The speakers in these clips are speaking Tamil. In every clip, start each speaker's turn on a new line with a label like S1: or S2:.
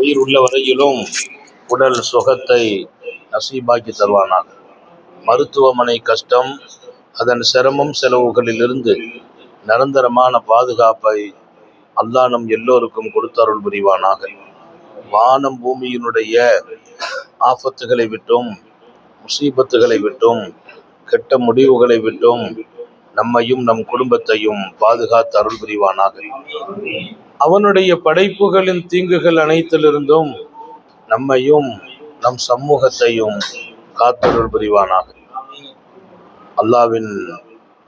S1: உயிர் உள்ள வரையிலும் உடல் சுகத்தை நசீபாக்கி தருவானாக. மருத்துவமனை கஷ்டம் அதன் சிரமம் செலவுகளிலிருந்து நிரந்தரமான பாதுகாப்பை அல்லாஹ் நம் எல்லோருக்கும் கொடுத்தருள் புரிவானாக. வானம் பூமியினுடைய ஆபத்துகளை விட்டும் முசீபத்துகளை விட்டும் கெட்ட முடிவுகளை விட்டும் நம்மையும் நம் குடும்பத்தையும் பாதுகாத்து அருள் புரிவானாக. அவனுடைய படைப்புகளின் தீங்குகள் அனைத்திலிருந்தும் நம்மையும் நம் சமூகத்தையும் காத்தருள் புரிவானாக. அல்லாவின்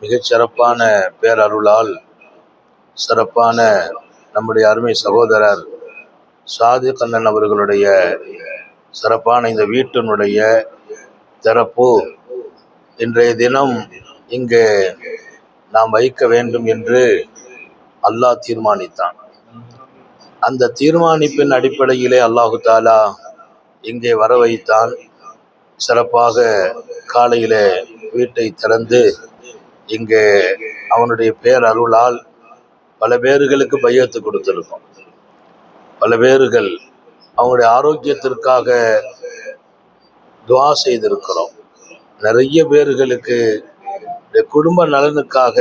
S1: மிகச் சிறப்பான பேரருளால் சிறப்பான நம்முடைய அருமை சகோதரர் சாதி கண்ணன் அவர்களுடைய சிறப்பான இந்த வீட்டினுடைய திறப்பு இன்றைய தினம் இங்கே நாம் வைக்க வேண்டும் என்று அல்லாஹ் தீர்மானித்தான். அந்த தீர்மானிப்பின் அடிப்படையிலே அல்லாஹு தாலா இங்கே வர வைத்தான். சிறப்பாக காலையிலே வீட்டை திறந்து இங்கே அவனுடைய பேரருளால் பல பேர்களுக்கு பையத்து கொடுத்துருக்கோம். பல பேர்கள் அவங்களுடைய ஆரோக்கியத்திற்காக துவா செய்திருக்கிறோம். நிறைய பேர்களுக்கு குடும்ப நலனுக்காக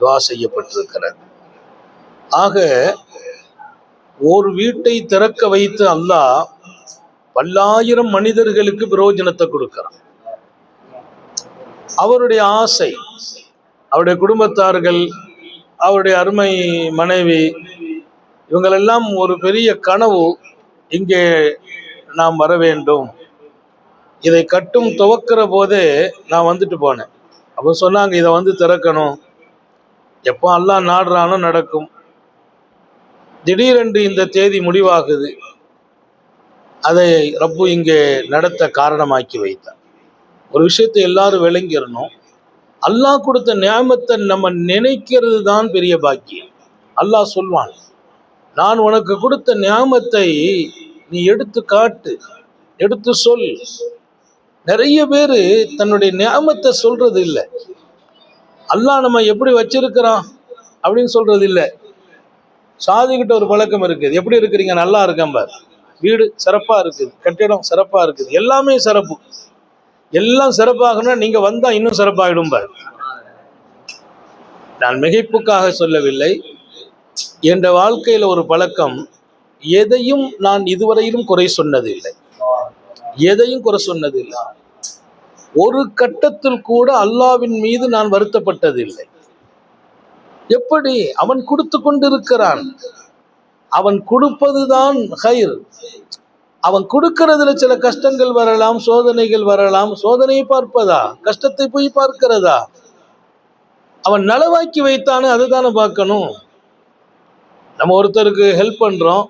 S1: துவா செய்யப்பட்டிருக்கிறது. ஆக ஒரு வீட்டை திறக்க வைத்து அல்லாஹ் பல்லாயிரம் மனிதர்களுக்கு பிரயோஜனத்தை கொடுக்கிறான். அவருடைய ஆசை அவருடைய குடும்பத்தார்கள் அவருடைய அருமை மனைவி இவங்களெல்லாம் ஒரு பெரிய கனவு இங்கே நாம் வர வேண்டும். இதை கட்டும் துவக்கிற போதே நான் வந்துட்டு போனேன். அப்போ சொன்னாங்க இதை வந்து திறக்கணும். எப்போ எல்லாம் நாடுறானோ நடக்கும். திடீரென்று இந்த தேதி முடிவாகுது. அதை ரப்பு இங்கே நடத்த காரணமாக்கி வைத்தார். ஒரு விஷயத்தை எல்லாரும் விளங்கிடணும். அல்லாஹ் கொடுத்த நியாமத்தை நம்ம நினைக்கிறது தான் பெரிய பாக்கியம். அல்லாஹ் சொல்வான் நான் உனக்கு கொடுத்த நியாமத்தை நீ எடுத்து காட்டு எடுத்து சொல். நிறைய பேர் தன்னுடைய நியாமத்தை சொல்றது இல்லை அல்லாஹ் நம்ம எப்படி வச்சிருக்கிறோம் அப்படின்னு சொல்றது இல்லை சாதிக்கிட்ட ஒரு பழக்கம் இருக்குது. எப்படி இருக்கிறீங்க? நல்லா இருக்கேன் பார். வீடு சிறப்பா இருக்குது. கட்டிடம் சிறப்பா இருக்குது. எல்லாமே சிறப்பு. எல்லாம் சிறப்பாகனா நீங்க வந்தா இன்னும் சிறப்பாகிடும் பார். நான் மிகைப்புக்காக சொல்லவில்லை. என்ற வாழ்க்கையில ஒரு பழக்கம் எதையும் நான் இதுவரையிலும் குறை சொன்னதில்லை. எதையும் குறை சொன்னதில்லை. ஒரு கட்டத்தில் கூட அல்லாவின் மீது நான் வருத்தப்பட்டதில்லை. எப்படி? அவன் கொடுத்து கொண்டிருக்கிறான். அவன் கொடுப்பதுதான் ஹைர் அவன் கொடுக்கறதுல சில கஷ்டங்கள் வரலாம் சோதனைகள் வரலாம். சோதனையை பார்ப்பதா? கஷ்டத்தை போய் பார்க்கிறதா? அவன் நலவாக்கி வைத்தானே அதுதானே பார்க்கணும். நம்ம ஒருத்தருக்கு ஹெல்ப் பண்றோம்.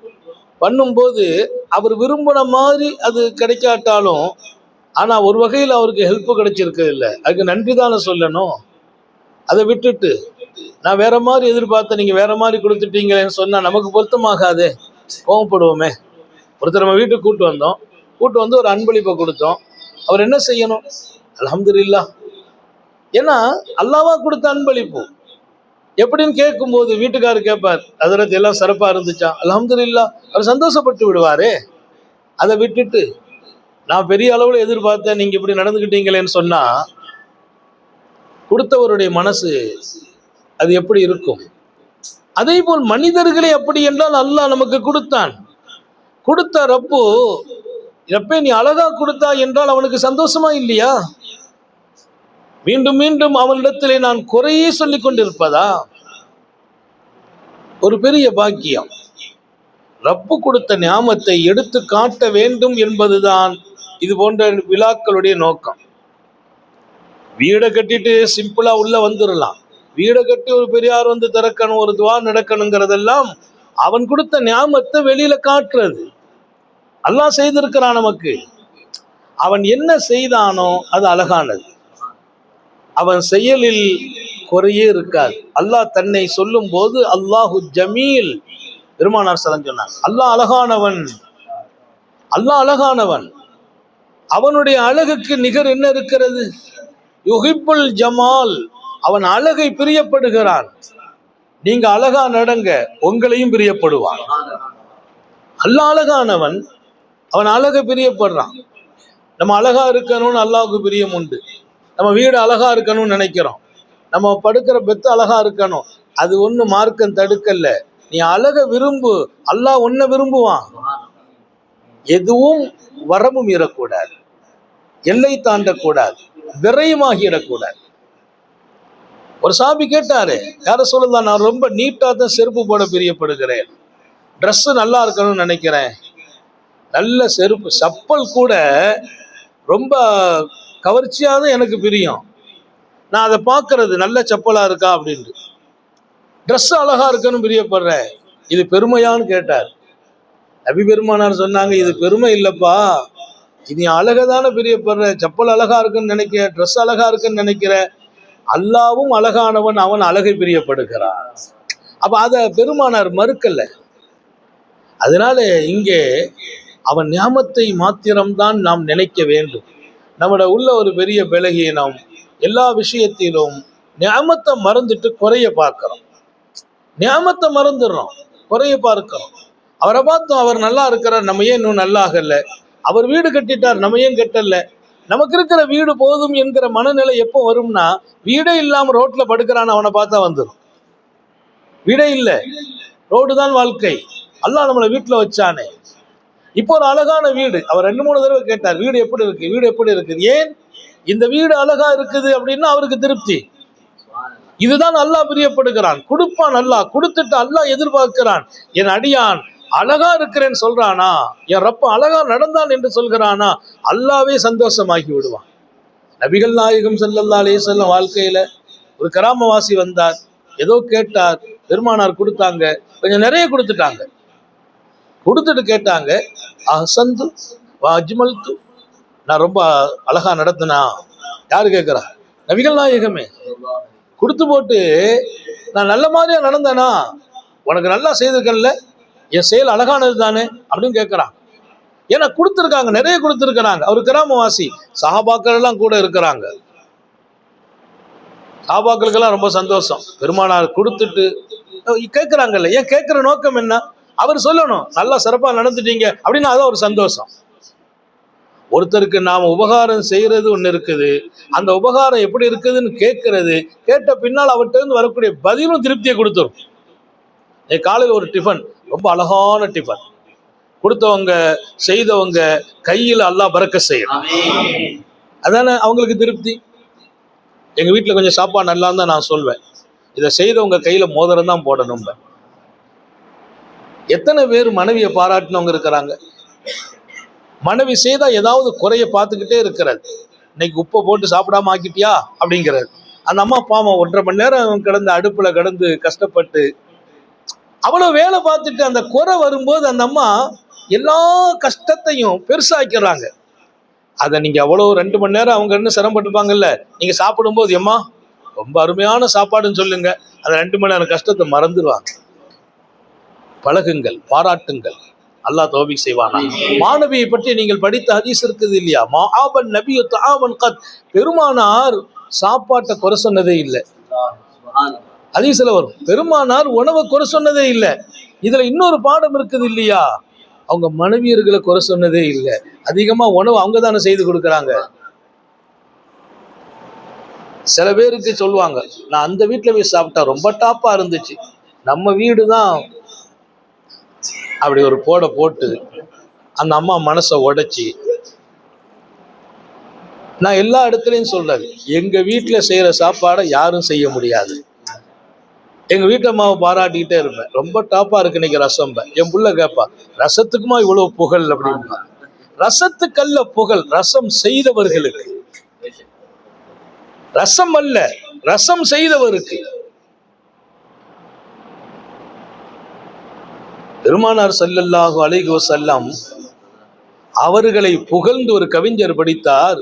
S1: பண்ணும்போது அவர் விரும்பின மாதிரி அது கிடைக்காட்டாலும் ஆனால் ஒரு வகையில் அவருக்கு ஹெல்ப்பு கிடைச்சிருக்கிறது இல்லை அதுக்கு நன்றி தானே சொல்லணும். அதை விட்டுட்டு நான் வேற மாதிரி எதிர்பார்த்தேன் நீங்கள் வேற மாதிரி கொடுத்துட்டீங்களேன்னு சொன்னால் நமக்கு பொருத்தமாகாதே. கோவப்படுவோமே. ஒருத்தர் நம்ம வீட்டுக்கு கூட்டு வந்தோம். கூட்டு வந்து ஒரு அன்பளிப்பை கொடுத்தோம். அவர் என்ன செய்யணும்? அல்ஹம்துலில்லா ஏன்னா அல்லாவா கொடுத்த அன்பளிப்பு. எப்படின்னு கேட்கும்போது வீட்டுக்காரர் கேட்பார் அதற்கு எல்லாம் சிறப்பா இருந்துச்சா? அல்ஹம்துலில்லா அவர் சந்தோஷப்பட்டு விடுவாரே. அதை விட்டுட்டு நான் பெரிய அளவில் எதிர்பார்த்தேன் நீங்க இப்படி நடந்துக்கிட்டீங்களேன்னு சொன்னா கொடுத்தவருடைய மனசு அது எப்படி இருக்கும்? அதே போல் மனிதர்களே அப்படி என்றால் அல்லாஹ் நமக்கு கொடுத்தான். கொடுத்த ரப்பு எப்ப நீ அழகா கொடுத்தா என்றால் அவனுக்கு சந்தோஷமா இல்லையா? மீண்டும் மீண்டும் அவனிடத்திலே நான் குறையே சொல்லிக் கொண்டிருப்பதா? ஒரு பெரிய பாக்கியம். ரப்பு கொடுத்த ஞாமத்தை எடுத்து காட்ட வேண்டும் என்பதுதான் இது போன்ற விழாக்களுடைய நோக்கம். வீடை கட்டிட்டு சிம்பிளா உள்ள வந்துடலாம் வீடை கட்டி ஒரு பெரியார் வந்து திறக்கணும் ஒரு துவா நடக்கணுங்கிறதெல்லாம் அவன் கொடுத்த ஞாபகத்தை வெளியில காட்டுறது. அல்லாஹ் செய்திருக்கிறான் நமக்கு. அவன் என்ன செய்தானோ அது அழகானது. அவன் செயலில் குறையே இருக்காது. அல்லாஹ் தன்னை சொல்லும் போது அல்லாஹு ஜமீல். பெருமானார் சலம் சொன்னார். அல்லாஹ் அழகானவன். அல்லாஹ் அழகானவன். அவனுடைய அழகுக்கு நிகர் என்ன இருக்கிறது? யுகிப்புல் ஜமால். அவன் அழகை பிரியப்படுகிறான். நீங்க அழகா நடங்க உங்களையும் பிரியப்படுவான். அல்லாஹ் அழகானவன் அவன் அழக பிரியப்படுறான். நம்ம அழகா இருக்கணும்னு அல்லாவுக்கு பிரியம் உண்டு. நம்ம வீடு அழகா இருக்கணும்னு நினைக்கிறோம். நம்ம படுக்கிற பெத்து அழகா இருக்கணும். அது ஒன்றும் மார்க்கம் தடுக்கல. நீ அழக விரும்பு. அல்லாஹ் ஒன்ன விரும்புவான். எதுவும் வரம்பு மீறக்கூடாது எல்லை தாண்டக்கூடாது. விரயமாகிடக்கூடாது ஒரு சாபி கேட்டாரு யார சொல்லலாம் நான் ரொம்ப நீட்டா தான் செருப்பு போட பிரியப்படுகிறேன். ட்ரெஸ்ஸு நல்லா இருக்கணும்னு நினைக்கிறேன். நல்ல செருப்பு. சப்பல் கூட ரொம்ப கவர்ச்சியாக தான் எனக்கு பிரியம். நான் அதை பார்க்கறது நல்ல செப்பலா இருக்கா அப்படின்ட்டு. ட்ரெஸ் அழகா இருக்கணும் பிரியப்படுறேன். இது பெருமையான்னு கேட்டார். நபி பெருமானார் சொன்னாங்க இது பெருமை இல்லைப்பா. இது அழகை அழகதானே பிரியப்படுற. செப்பல் அழகா இருக்குன்னு நினைக்கிற ட்ரெஸ் அழகா இருக்குன்னு நினைக்கிற அல்லாவும் அழகானவன் அவன் அழகை பிரியப்படுகிறான். அப்ப அத பெருமானார் மறுக்கல. அதனால இங்கே அவன் ஞாபத்தை மாத்திரம்தான் நாம் நினைக்க வேண்டும். நம்மட உள்ள ஒரு பெரிய பலகீனம் எல்லா விஷயத்திலும் ஞாமத்தை மறந்துட்டு குறைய பார்க்கிறோம். ஞாமத்தை மறந்துடுறோம். குறைய பார்க்கிறோம். அவரை பார்த்தோம் அவர் நல்லா இருக்கிறார் நம்ம ஏன் இன்னும் நல்லா ஆகல அவர் வீடு கட்டிட்டார் நம்ம ஏன் கட்டல? நமக்கு இருக்கிற வீடு போதும் என்கிற மனநிலை எப்போ வரும்னா வீடே இல்லாம ரோட்ல படுக்கிறான்னு அவனை பார்த்தா வந்துடும். வீடே இல்லை. ரோடு தான் வாழ்க்கை. அல்லாஹ் நம்மளை வீட்டில் வச்சானே. இப்போ ஒரு அழகான வீடு. அவர் ரெண்டு மூணு தடவை கேட்டார் வீடு எப்படி இருக்கு? வீடு எப்படி இருக்குது ஏன்? இந்த வீடு அழகா இருக்குது அப்படின்னா அவருக்கு திருப்தி. இதுதான் அல்லாஹ் பிரியப்படுகிறான். கொடுப்பான் அல்லாஹ். கொடுத்துட்டு அல்லாஹ் எதிர்பார்க்கிறான். என் அடியான் அழகா இருக்கிறேன்னு சொல்றானா? என் ரப்ப அழகா நடந்தான் என்று சொல்கிறானா? அல்லாவே சந்தோஷமாகி விடுவான். நபிகள் நாயகம் செல்லல்லா அலே வஸல்லம் வாழ்க்கையில ஒரு கிராமவாசி வந்தார். ஏதோ கேட்டார் பெருமானார் கொடுத்தாங்க. கொஞ்சம் நிறைய கொடுத்துட்டாங்க. கொடுத்துட்டு கேட்டாங்க. அசந்து அஜ்மல்து நான் ரொம்ப அழகா நடத்தினா யாரு கேட்குறா நபிகள் நாயகமே. கொடுத்து போட்டு நான் நல்ல மாதிரியா நடந்தேனா உனக்கு நல்லா செய்திருக்கேன்ல என் செயல் அழகானது தானே அப்படின்னு கேட்குறான் ஏன்னா கொடுத்துருக்காங்க நிறைய கொடுத்துருக்கிறாங்க. அவர் கிராமவாசி சஹாபாக்கள் எல்லாம் கூட இருக்கிறாங்க. சஹாபாக்களுக்கெல்லாம் ரொம்ப சந்தோஷம். பெருமானார் கொடுத்துட்டு கேட்குறாங்கல்ல ஏன் கேட்குற நோக்கம் என்ன? அவர் சொல்லணும் நல்லா சிறப்பாக நடந்துட்டீங்க அப்படின்னா அதான் ஒரு சந்தோஷம். ஒருத்தருக்கு நாம் உபகாரம் செய்யறது ஒன்று இருக்குது. அந்த உபகாரம் எப்படி இருக்குதுன்னு கேட்கறது கேட்ட பின்னால் அவர்கிட்ட இருந்து வரக்கூடிய பதிலும் திருப்தியை கொடுத்துரும். இன்னைக்கு காலையில் ஒரு டிஃபன் ரொம்ப அழகான டிஃபன் கொடுத்தவங்க செய்தவங்க கையில் அல்லா பறக்க செய்யணும் அதானே அவங்களுக்கு திருப்தி? எங்கள் வீட்டில் கொஞ்சம் சாப்பாடு நல்லா தான் நான் சொல்வேன். இதை செய்தவங்க கையில் மோதிரம் தான் போடணும் எத்தனை பேர் மனைவியை பாராட்டினவங்க இருக்கிறாங்க? மனைவி செய்தால் ஏதாவது குறைய பார்த்துக்கிட்டே இருக்கிறது இன்னைக்கு உப்பை போட்டு சாப்பிடாம ஆக்கிட்டியா? அப்படிங்கிறது அந்த அம்மா பாவம் ஒன்றரை மணி நேரம் கிடந்து அடுப்பில் கிடந்து கஷ்டப்பட்டு அவ்வளோ வேலை பார்த்துட்டு அந்த குறை வரும்போது அந்த அம்மா எல்லா கஷ்டத்தையும் பெருசாக்கிறாங்க. அதை நீங்கள் அவ்வளோ ரெண்டு மணி நேரம் அவங்க என்ன சிரமப்பட்டுப்பாங்கல்ல நீங்கள் சாப்பிடும்போது எம்மா ரொம்ப அருமையான சாப்பாடுன்னு சொல்லுங்க. அந்த ரெண்டு மணி நேரம் கஷ்டத்தை மறந்துடுவாங்க பழகுங்கள் பாராட்டுங்கள். அல்லாஹ் தோபிக் செய்வானா? மாணவியை பற்றி நீங்கள் படித்த ஹதீஸ் இருக்குது இல்லையா? மாபன் நபி தாவன் கத். பெருமானார் சாப்பாட்டை குறை சொன்னதே இல்லை. ஹதீஸில் வரும். பெருமானார் உணவை குறை சொன்னதே இல்லை. இதில் இன்னொரு பாடம் இருக்குது இல்லையா? அவங்க மனைவியர்களை குறை சொன்னதே இல்லை. அதிகமாக உணவு அவங்க தானே செய்து கொடுக்குறாங்க. சில பேருக்கு சொல்லுவாங்க நான் அந்த வீட்டில் போய் சாப்பிட்டா ரொம்ப டாப்பாக இருந்துச்சு. நம்ம வீடு தான் அப்படி ஒரு போட போட்டு அந்த அம்மா மனசை உடைச்சி. நான் எல்லா இடத்துலையும் சொல்றது எங்க வீட்டுல செய்யற சாப்பாடை யாரும் செய்ய முடியாது. எங்க வீட்டு அம்மாவை பாராட்டிக்கிட்டே இருப்பேன். ரொம்ப டாப்பா இருக்கு இன்னைக்கு ரசம் என் புள்ள கேட்பா ரசத்துக்குமா இவ்வளவு புகழ்? அப்படின்னா ரசத்துக்கல்ல புகழ் ரசம் செய்தவர்களுக்கு. ரசம் அல்ல ரசம் செய்தவருக்கு. பெருமானார் சல்லல்லாஹு அலைஹி செல்லம் அவர்களை புகழ்ந்து ஒரு கவிஞர் படித்தார்.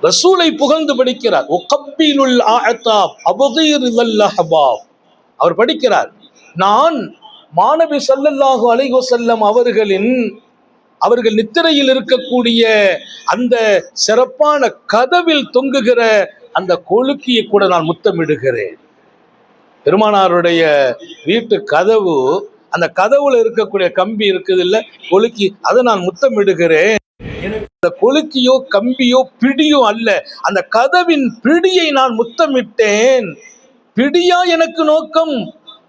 S1: ரசூலை புகழ்ந்து படிக்கிறார். உகப்பிலுல் ஆஅதாப் அபதீரில் அஹபாப். அவர் படிக்கிறார். நான் மாணவி சல்லல்லாஹு அலைஹி செல்லம் அவர்களின் அவர்கள் நித்திரையில் இருக்கக்கூடிய அந்த சிறப்பான கதவில் தொங்குகிற அந்த கொழுக்கியை கூட நான் முத்தமிடுகிறேன். பெருமானாருடைய வீட்டு கதவு அந்த கதவுல இருக்கக்கூடிய கம்பி இருக்குது இல்ல கொலுக்கி அதை நான் முத்தமிடுகிறேன். அந்த கொலுக்கியோ கம்பியோ பிடியோ அல்ல. அந்த கதவின் பிடியை நான் முத்தமிட்டேன். பிடியா எனக்கு நோக்கம்?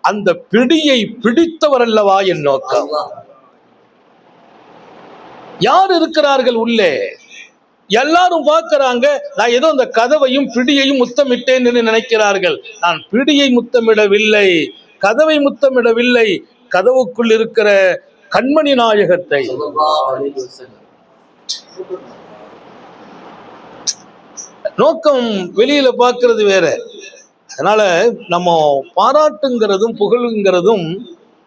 S1: அந்த பிடியை பிடித்தவர் அல்லவா என் நோக்கம்? யார் இருக்கிறார்கள் உள்ளே? எல்லாரும் பார்க்கறாங்க நான் ஏதோ அந்த கதவையும் பிடியையும் முத்தமிட்டேன் என்று நினைக்கிறார்கள். நான் பிடியை முத்தமிடவில்லை கதவை முத்தமிடவில்லை கதவுக்குள் இருக்கிற கண்மணி நாயகத்தை. நோக்கம் வெளியில பார்க்கறது வேற. அதனால நம்ம பாராட்டுங்கிறதும் புகழுங்கிறதும்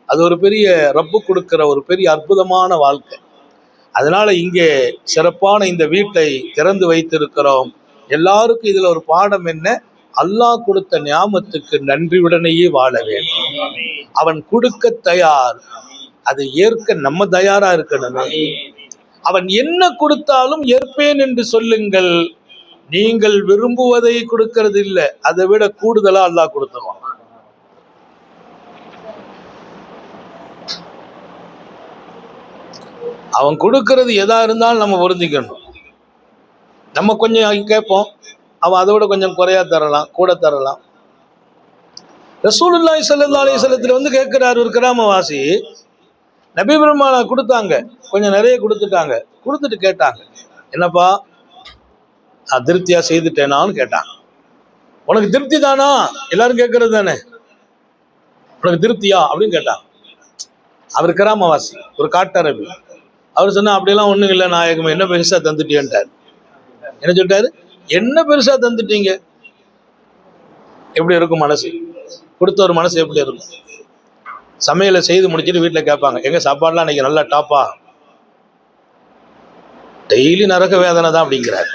S1: அது ஒரு பெரிய ரப்பு கொடுக்கிற ஒரு பெரிய அற்புதமான வாழ்க்கை. அதனால இங்கே சிறப்பான இந்த வீட்டை திறந்து வைத்திருக்கிறோம். எல்லாருக்கும் இதுல ஒரு பாடம் என்ன? அல்லாஹ் கொடுத்த ஞாபகத்துக்கு நன்றியுடனேயே வாழ வேண்டும். அவன் கொடுக்க தயார். அதை ஏற்க நம்ம தயாரா இருக்கணுமே. அவன் என்ன கொடுத்தாலும் ஏற்பேன் என்று சொல்லுங்கள். நீங்கள் விரும்புவதை கொடுக்கறது இல்லை அதை விட கூடுதலா அல்லாஹ் கொடுத்துருவான். அவன் கொடுக்கறது எதா இருந்தாலும் நம்ம பொருந்திக்கணும். நம்ம கொஞ்சம் கேட்போம். அவன் அதோட கொஞ்சம் குறையா தரலாம் கூட தரலாம். ரசூலுல்லாய் சல்லா அலைஹி வந்து கேட்கிறார் ஒரு கிராமவாசி நபி பெருமாளை கொடுத்தாங்க. கொஞ்சம் நிறைய கொடுத்துட்டாங்க. கொடுத்துட்டு கேட்டாங்க. என்னப்பா நான் திருப்தியா செய்துட்டேனான்னு கேட்டாங்க. உனக்கு திருப்தி தானா? எல்லாரும் கேட்கறது தானே? உனக்கு திருப்தியா? அப்படின்னு கேட்டாங்க. அவர் கிராமவாசி ஒரு காட்டரபி. அவர் சொன்னா அப்படியெல்லாம் ஒன்றும் இல்லை நாயகம் என்ன பெருசாக தந்துட்டியன்ட்டார். என்ன சொல்லிட்டாரு? என்ன பெருசா தந்துட்டீங்க? எப்படி இருக்கும் மனசு? கொடுத்த ஒரு மனசு எப்படி இருக்கும்? சமையலை செய்து முடிச்சுட்டு வீட்டில் கேட்பாங்க எங்க சாப்பாடுலாம் இன்னைக்கு நல்லா டாப்பா? டெய்லி நரக வேதனை தான் அப்படிங்கிறார்.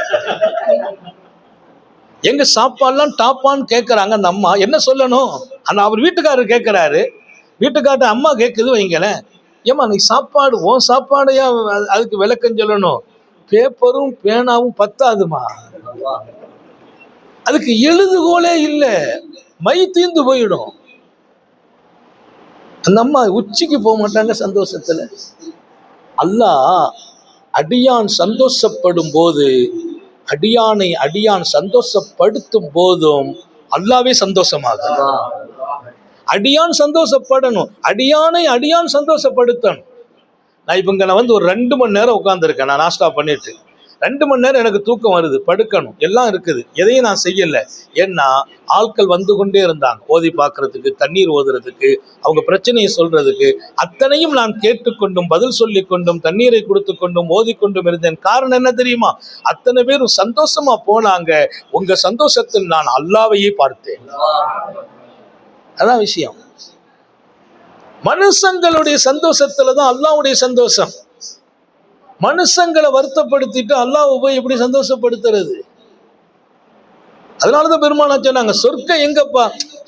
S1: எங்க சாப்பாடுலாம் டாப்பான்னு கேட்குறாங்க அந்த அம்மா என்ன சொல்லணும்? அந்த அவர் வீட்டுக்காரர் கேட்குறாரு. வீட்டுக்கார்ட்ட அம்மா கேட்குது வைங்களேன். ஏம்மா நீ சாப்பாடு உன் சாப்பாடையா அதுக்கு விளக்கம் சொல்லணும். பேப்பரும் பேனாவும் பத்தாதுமா. அதுக்கு எழுதுகோலே இல்லை. மை தீர்ந்து போயிடும். அந்த அம்மா உச்சிக்கு போக மாட்டாங்க சந்தோஷத்துல. அல்லாஹ் அடியான் சந்தோஷப்படும் போது அடியானை அடியான் சந்தோஷப்படுத்தும் போதும் அல்லாவே சந்தோஷமாக அடியான் சந்தோஷப்படணும். அடியானை அடியான் சந்தோஷப்படுத்தணும். நான் இப்போ இங்கே நான் வந்து ஒரு ரெண்டு மணி நேரம் உட்காந்துருக்கேன் நான் நாஸ்டா பண்ணிட்டு. ரெண்டு மணி நேரம் எனக்கு தூக்கம் வருது. படுக்கணும். எல்லாம் இருக்குது. எதையும் நான் செய்யலை. ஏன்னா ஆட்கள் வந்து கொண்டே இருந்தாங்க. ஓதி பார்க்கறதுக்கு தண்ணீர் ஓதுறதுக்கு அவங்க பிரச்சனையை சொல்றதுக்கு அத்தனையும் நான் கேட்டுக்கொண்டும் பதில் சொல்லி கொண்டும் தண்ணீரை கொடுத்து கொண்டும் ஓதிக்கொண்டும் இருந்தேன். காரணம் என்ன தெரியுமா? அத்தனை பேரும் சந்தோஷமா போனாங்க. உங்க சந்தோஷத்தில் நான் அல்லாவையே பார்த்தேன். அதான் விஷயம். மனுஷங்களுடைய சந்தோஷத்துல தான் அல்லாவுடைய சந்தோஷம். மனுஷங்களை வருத்தப்படுத்திட்டு அல்லாஹ் போய் எப்படி சந்தோஷப்படுத்துறது? அதனாலதான் பெருமானா சொன்னாங்க சொர்க்கம் எங்கப்பா?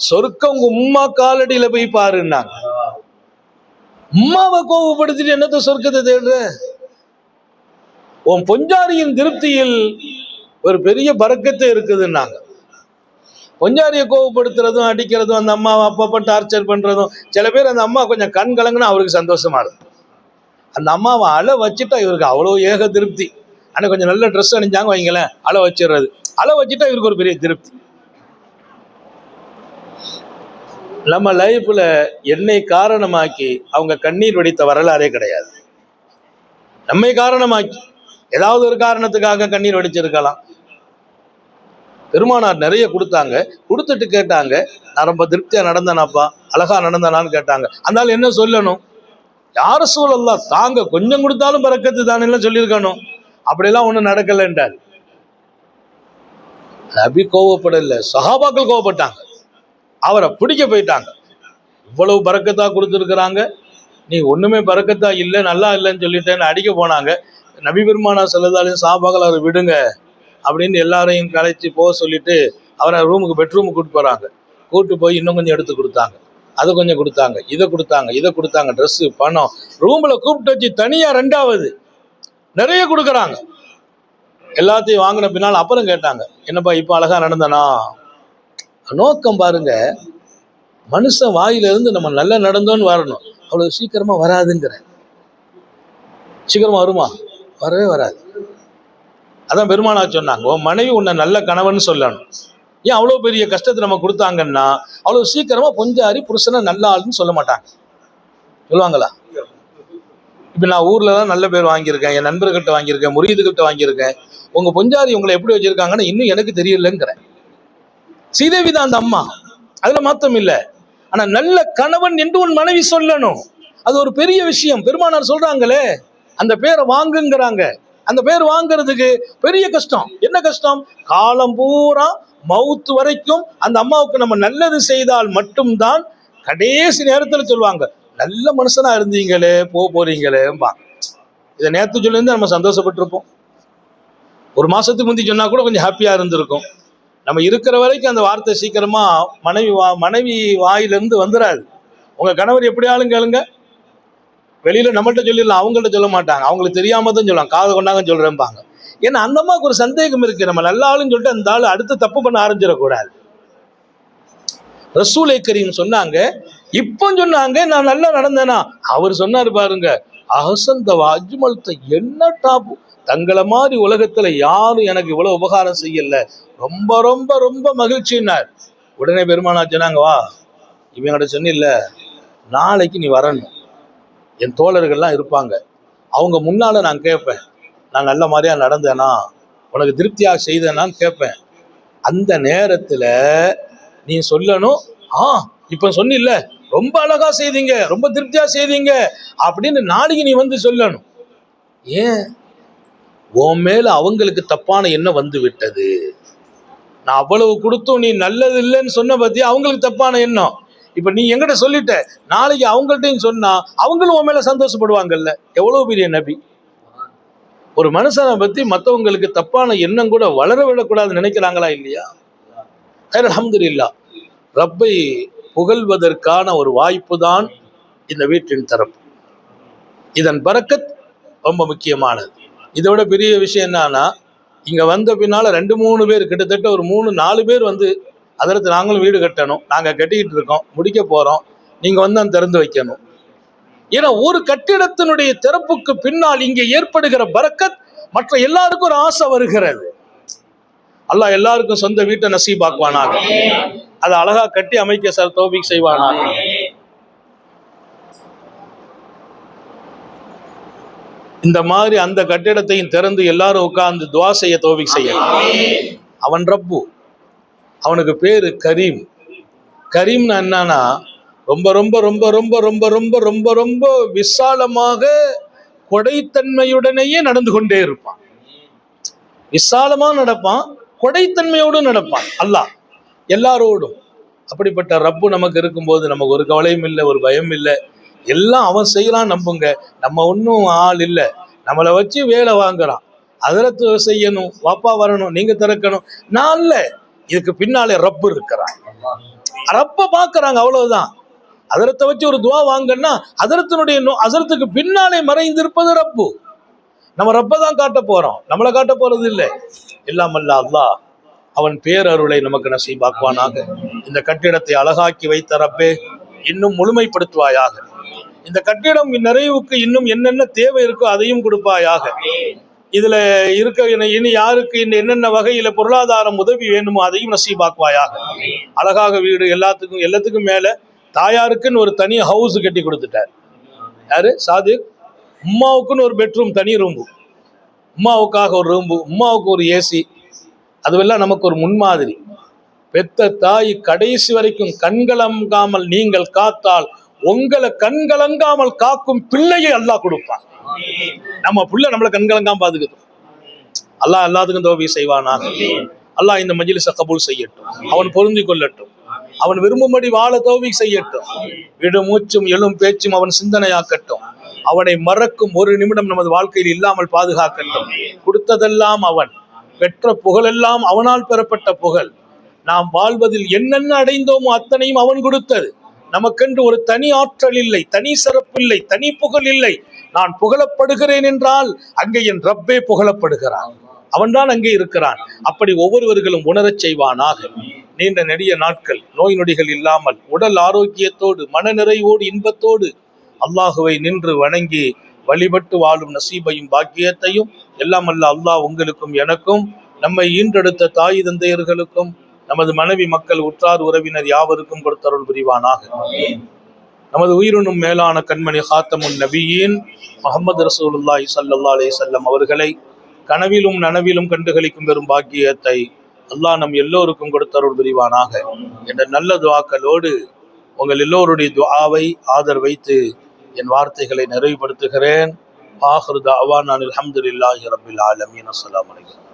S1: சொர்க்கம் உங்க உம்மா காலடியில போய் பாருன்னாங்க. உம்மாவை கோபப்படுத்திட்டு என்னத்த சொர்க்கத்தை தேடுற? உன் பொஞ்சாரியின் திருப்தியில் ஒரு பெரிய பறக்கத்தை இருக்குதுன்னாங்க. பொஞ்சாரியை கோவப்படுத்துறதும் அடிக்கிறதும் அந்த அம்மாவை அப்பப்போ டார்ச்சர் பண்ணுறதும் சில பேர் அந்த அம்மா கொஞ்சம் கண் கலங்குனா அவருக்கு சந்தோஷமா இருக்கும். அந்த அம்மாவை அலை வச்சுட்டா இவருக்கு அவ்வளோ ஏக திருப்தி. ஆனால் கொஞ்சம் நல்ல ட்ரெஸ் அணிஞ்சாங்க வைங்களேன் அலை வச்சிடுறது. அலை வச்சுட்டா இவருக்கு ஒரு பெரிய திருப்தி. நம்ம லைஃப்பில் என்னை காரணமாக்கி அவங்க கண்ணீர் வடித்த வரலாறே கிடையாது. நம்மை காரணமாக்கி. ஏதாவது ஒரு காரணத்துக்காக கண்ணீர் வடிச்சிருக்கலாம். பெருமானார் நிறைய கொடுத்தாங்க. கொடுத்துட்டு கேட்டாங்க. நான் ரொம்ப திருப்தியாக நடந்தேனாப்பா. அழகா நடந்தனான்னு கேட்டாங்க. அதனால என்ன சொல்லணும்? யார சூழல்லாம் தாங்க. கொஞ்சம் கொடுத்தாலும் பறக்கத்து தானே சொல்லியிருக்கணும். அப்படிலாம் ஒன்றும் நடக்கலைன்றார். நபி கோவப்படல. சஹாபாக்கள் கோவப்பட்டாங்க. அவரை பிடிக்க போயிட்டாங்க. இவ்வளவு பறக்கத்தா கொடுத்துருக்குறாங்க. நீ ஒண்ணுமே பறக்கத்தா இல்லை நல்லா இல்லைன்னு சொல்லிட்டேன்னு அடிக்க போனாங்க. நபி பெருமானா செல்லதாலையும் சாபாக்கள் அவரை விடுங்க. அப்படின்னு எல்லாரையும் கலைச்சி போக சொல்லிட்டு அவரை ரூமுக்கு பெட்ரூமுக்கு கூட்டு போறாங்க. கூட்டு போய் இன்னும் கொஞ்சம் எடுத்து கொடுத்தாங்க. அதை கொஞ்சம் கொடுத்தாங்க. இதை கொடுத்தாங்க இதை கொடுத்தாங்க ட்ரெஸ்ஸு பணம். ரூமில் கூப்பிட்டு வச்சு தனியாக ரெண்டாவது. நிறைய கொடுக்குறாங்க. எல்லாத்தையும் வாங்கின பின்னால் அப்புறம் கேட்டாங்க என்னப்பா இப்போ அழகா நடந்தனா? நோக்கம் பாருங்க மனுஷன் வாயிலிருந்து நம்ம நல்லா நடந்தோன்னு வரணும். அவ்வளோ சீக்கிரமாக வராதுங்கிற சீக்கிரமாக வருமா? வரவே வராது. அதான் பெருமானா சொன்னாங்க உன் மனைவி உன்னை நல்ல கணவன் சொல்லணும். ஏன் அவ்வளோ பெரிய கஷ்டத்தை நம்ம கொடுத்தாங்கன்னா அவ்வளோ சீக்கிரமா பொஞ்சாரி புருஷனை நல்ல ஆளுன்னு சொல்ல மாட்டாங்க. சொல்லுவாங்களா? இப்போ நான் ஊரில் தான் நல்ல பேர் வாங்கியிருக்கேன் என் நண்பர்கிட்ட வாங்கியிருக்கேன் முறியதுகிட்ட வாங்கியிருக்கேன். உங்கள் பொஞ்சாரி உங்களை எப்படி வச்சுருக்காங்கன்னு இன்னும் எனக்கு தெரியலங்கிறேன். சீதேவி தான் அந்த அம்மா. அதில் மாத்தம் இல்லை. ஆனால் நல்ல கணவன் என்று உன் மனைவி சொல்லணும். அது ஒரு பெரிய விஷயம். பெருமானார் சொல்கிறாங்களே அந்த பேரை வாங்குங்கிறாங்க. அந்த பேர் வாங்குறதுக்கு பெரிய கஷ்டம். என்ன கஷ்டம்? காலம் பூரா மவுத்து வரைக்கும் அந்த அம்மாவுக்கு நம்ம நல்லது செய்தால் மட்டும்தான் கடைசி நேரத்தில் சொல்லுவாங்க. நல்ல மனுஷனா இருந்தீங்களே போக போறீங்களேம்பா இதை நேற்று சொல்லியிருந்து நம்ம சந்தோஷப்பட்டிருப்போம். ஒரு மாசத்துக்கு முந்தி சொன்னா கூட கொஞ்சம் ஹாப்பியா இருந்திருக்கும். நம்ம இருக்கிற வரைக்கும் அந்த வார்த்தை சீக்கிரமா மனைவி வா மனைவி வாயிலிருந்து வந்துடாது உங்க கணவர் எப்படியாலும் கேளுங்க. வெளியில நம்மள்கிட்ட சொல்லிடலாம் அவங்கள்ட்ட சொல்ல மாட்டாங்க. அவங்களுக்கு தெரியாம தான் சொல்லுவாங்க. காதை கொண்டாங்க சொல்றேன்பாங்க ஏன்னா அந்த அம்மாவுக்கு ஒரு சந்தேகம் இருக்கு. நம்ம நல்ல ஆளுன்னு சொல்லிட்டு அந்த ஆள் அடுத்து தப்பு பண்ண ஆரம்பிச்சிடக்கூடாது. ரசூலை கரீம் சொன்னாங்க இப்போ சொன்னாங்க நான் நல்லா நடந்தேனா? அவர் சொன்னார் பாருங்க அகசந்த அஜ்மல்த என்ன டாப்பு தங்களை மாதிரி உலகத்துல யாரும் எனக்கு இவ்வளவு உபகாரம் செய்யல. ரொம்ப ரொம்ப ரொம்ப மகிழ்ச்சினார் உடனே பெருமானா சொன்னாங்க வா இவங்கிட்ட சொன்னில்ல நாளைக்கு நீ வரணும். என் தோழர்கள்லாம் இருப்பாங்க. அவங்க முன்னால் நான் கேட்பேன் நான் நல்ல மாதிரியா நடந்தேனா? உனக்கு திருப்தியாக செய்தேனான்னு கேட்பேன் அந்த நேரத்தில் நீ சொல்லணும் ஆ இப்போ சொன்னில்ல. ரொம்ப அழகாக செய்தீங்க. ரொம்ப திருப்தியாக செய்தீங்க. அப்படின்னு நாளைக்கு நீ வந்து சொல்லணும். ஏன்? உன் மேலே அவங்களுக்கு தப்பான எண்ணம் வந்து விட்டது. நான் அவ்வளவு கொடுத்தும் நீ நல்லது இல்லைன்னு சொன்ன பற்றி அவங்களுக்கு தப்பான எண்ணம்? இப்ப நீ எங்கிட்ட சொல்லிட்ட நாளைக்கு அவங்கள்ட்டையும் சொன்னா அவங்களும் உன் மேல சந்தோஷப்படுவாங்கல்ல. எவ்வளவு பெரிய நபி? ஒரு மனுஷனை பத்தி மற்றவங்களுக்கு தப்பான எண்ணம் கூட வளர விடக்கூடாதுன்னு நினைக்கிறாங்களா இல்லையா? ஹைர் ரப்பை புகழ்வதற்கான ஒரு வாய்ப்பு தான் இந்த வீட்டின் தரப்பு. இதன் பறக்கத் ரொம்ப முக்கியமானது. இதை விட பெரிய விஷயம் என்னன்னா இங்க வந்த பின்னால ரெண்டு மூணு பேர் கிட்டத்தட்ட ஒரு மூணு நாலு பேர் வந்து அதற்கு நாங்களும் வீடு கட்டணும். நாங்கள் கட்டிக்கிட்டு இருக்கோம். முடிக்க போகிறோம் நீங்கள் வந்து அந்த திறந்து வைக்கணும். ஏன்னா ஒரு கட்டிடத்தினுடைய திறப்புக்கு பின்னால் இங்கே ஏற்படுகிற பரக்கத் மற்ற எல்லாருக்கும் ஒரு ஆசை வருகிறது. அல்லாஹ் எல்லாருக்கும் சொந்த வீட்டை நசீபாக்குவானாக. அதை அழகா கட்டி அமைக்க சார் தோபிக் செய்வானாக. இந்த மாதிரி அந்த கட்டிடத்தையும் திறந்து எல்லாரும் உட்கார்ந்து துவா செய்ய தோபிக் செய்யலாம் அவன் ரப்பு. அவனுக்கு பேரு கரீம். கரீம்னா என்னன்னா ரொம்ப ரொம்ப ரொம்ப ரொம்ப ரொம்ப ரொம்ப ரொம்ப ரொம்ப விசாலமாக கொடைத்தன்மையுடனேயே நடந்து கொண்டே இருப்பான். விசாலமா நடப்பான் கொடைத்தன்மையோடு நடப்பான். அல்லாஹ் எல்லாரோடும். அப்படிப்பட்ட ரப்பு நமக்கு இருக்கும்போது நமக்கு ஒரு கவலையும் இல்லை ஒரு பயம் இல்லை. எல்லாம் அவன் செய்யலாம் நம்புங்க. நம்ம ஒன்றும் ஆள் இல்லை. நம்மளை வச்சு வேலை வாங்குறான். அதில் செய்யணும் வாப்பா வரணும் நீங்க திறக்கணும். நான் இல்லை. இதுக்கு பின்னாலே ரப்பு இருக்கிறான் ரப்ப பார்க்கறாங்க அவ்வளவுதான். அதரத்தை வச்சு ஒரு துவா வாங்கன்னா அதரத்தினுடைய நோ அதரத்துக்கு பின்னாலே மறைந்திருப்பது ரப்பு. நம்ம ரப்பை தான் காட்ட போறோம். நம்மளை காட்ட போறது இல்லை. இல்லாமல்ல அல்லா அவன் பேரருளை நமக்கு நசீபாக்குவானாக. இந்த கட்டிடத்தை அழகாக்கி வைத்த ரப்பே இன்னும் முழுமைப்படுத்துவாயாக. இந்த கட்டிடம் நிறைவுக்கு இன்னும் என்னென்ன தேவை இருக்கோ அதையும் கொடுப்பாயாக. இதுல இருக்க இனி- இனி யாருக்கு இன்னும் என்னென்ன வகையில பொருளாதாரம் உதவி வேணுமோ அதையும் நசீபாக்குவாயாக. அழகாக வீடு எல்லாத்துக்கும் எல்லாத்துக்கும் மேல தாயாருக்குன்னு ஒரு தனி ஹவுஸ் கட்டி கொடுத்துட்டார். யாரு? சாதிக். உம்மாவுக்குன்னு ஒரு பெட்ரூம் தனி ரூம்பு உம்மாவுக்காக ஒரு ரூம்பு உம்மாவுக்கு ஒரு ஏசி அதுவெல்லாம் நமக்கு ஒரு முன்மாதிரி. பெத்த தாய் கடைசி வரைக்கும் கண்கலங்காமல் நீங்கள் காத்தால் உங்களை கண்கலங்காமல் காக்கும் பிள்ளையை அல்லாஹ் கொடுப்பான். நம்ம புள்ள நம்மளை கண்கலங்காம பாதுகாத்து அல்லாஹ் எல்லாத்துக்கும் தோவி செய்வானா? அல்லாஹ் இந்த மஜ்லிஸை கபூல் செய்யட்டும். அவன் பொருந்தி கொள்ளட்டும். அவன் விரும்பும்படி வாழ தோவி செய்யட்டும். விடு மூச்சும் எழும் பேச்சும் அவன் சிந்தனையாக்கட்டும். அவனை மறக்கும் ஒரு நிமிடம் நமது வாழ்க்கையில் இல்லாமல் பாதுகாக்கட்டும். கொடுத்ததெல்லாம் அவன். பெற்ற புகழெல்லாம் அவனால் பெறப்பட்ட புகழ். நாம் வாழ்வதில் என்னென்ன அடைந்தோமோ அத்தனையும் அவன் கொடுத்தது. நமக்கென்று ஒரு தனி ஆற்றல் இல்லை தனி சிறப்பு இல்லை தனி புகழ் இல்லை. நான் புகழப்படுகிறேன் என்றால் அங்கே என் ரப்பே புகழப்படுகிறான். அவன்தான் அங்கே இருக்கிறான். அப்படி ஒவ்வொருவர்களும் உணரச் செய்வானாக. நீண்ட நெடிய நாட்கள் நோய் நொடிகள் இல்லாமல் உடல் ஆரோக்கியத்தோடு மன நிறைவோடு இன்பத்தோடு அல்லாஹுவை நின்று வணங்கி வழிபட்டு வாழும் நசீபையும் பாக்கியத்தையும் எல்லாம் அல்ல அல்லாஹ் உங்களுக்கும் எனக்கும் நம்மை ஈன்றெடுத்த தாய் தந்தையர்களுக்கும் நமது மனைவி மக்கள் உற்றார் உறவினர் யாவருக்கும் கொடுத்தருள் புரிவானாக. நமது உயிரினும் மேலான கண்மணி ஹாத்தமுன் நபியின் முகமது ரசூலுல்லாஹி ஸல்லல்லாஹு அலி சொல்லம் அவர்களை கனவிலும் நனவிலும் கண்டுகளிக்கும் பெரும் பாக்கியத்தை அல்லாஹ் நம் எல்லோருக்கும் கொடுத்தருள் விரிவானாக என்ற நல்ல துவாக்களோடு உங்கள் எல்லோருடைய துவாவை ஆதர் வைத்து என் வார்த்தைகளை நிறைவுபடுத்துகிறேன். ஆஹ்ருதா தஅவானா அல்ஹம்துலில்லாஹி ரபில் ஆலமீன். அஸ்லாம் வலைக்கம்